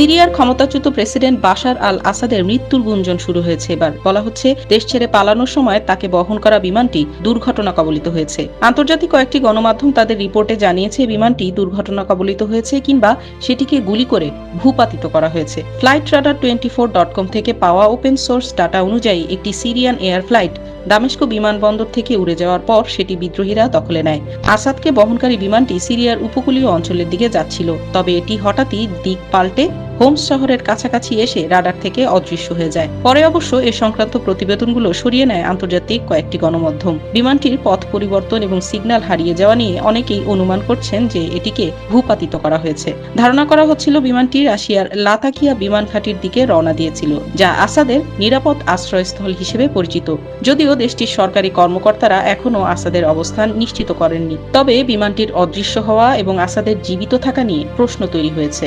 সিরিয়ার ক্ষমতাচ্যুত president Bashar আল আসাদের মৃত্যুর গুঞ্জন শুরু হয়েছে এবার। বলা হচ্ছে, দেশ ছেড়ে পালানোর সময় তাকে বহন করা বিমানটি দুর্ঘটনা কবলিত হয়েছে। আন্তর্জাতিক কয়েকটি গণমাধ্যম তাদের রিপোর্টে জানিয়েছে, বিমানটি দুর্ঘটনা কবলিত হয়েছে কিংবা সেটিকে গুলি করে ভূপাতিত করা হয়েছে। Flight radar twenty four dot com থেকে পাওয়া ওপেন সোর্স ডাটা অনুযায়ী একটি সিরিয়ান এয়ার ফ্লাইট দামেস্ক বিমানবন্দর থেকে উড়ে যাওয়ার পর সেটি বিদ্রোহীরা দখলে নেয়। আসাদকে বহনকারী বিমানটি সিরিয়ার উপকূলীয় অঞ্চলের দিকে যাচ্ছিল, তবে এটি হঠাৎই দিক পাল্টে হোমস শহরের কাছাকাছি এসে রাডার থেকে অদৃশ্য হয়ে যায়। পরে অবশ্য এ সংক্রান্ত প্রতিবেদনগুলো সরিয়ে নেয় আন্তর্জাতিক কয়েকটি গণমাধ্যম। বিমানটির পথ পরিবর্তন এবং সিগন্যাল হারিয়ে যাওয়া নিয়ে অনেকেই অনুমান করছেন যে এটিকে ভূপাতিত করা হয়েছে। ধারণা করা হচ্ছিল বিমানটি রাশিয়ার লাতাকিয়া বিমান ঘাঁটির দিকে রওনা দিয়েছিল, যা আসাদের নিরাপদ আশ্রয়স্থল হিসেবে পরিচিত। যদিও দেশটির সরকারি কর্মকর্তারা এখনও আসাদের অবস্থান নিশ্চিত করেননি। তবে বিমানটির অদৃশ্য হওয়া এবং আসাদের জীবিত থাকা নিয়ে প্রশ্ন তৈরি হয়েছে।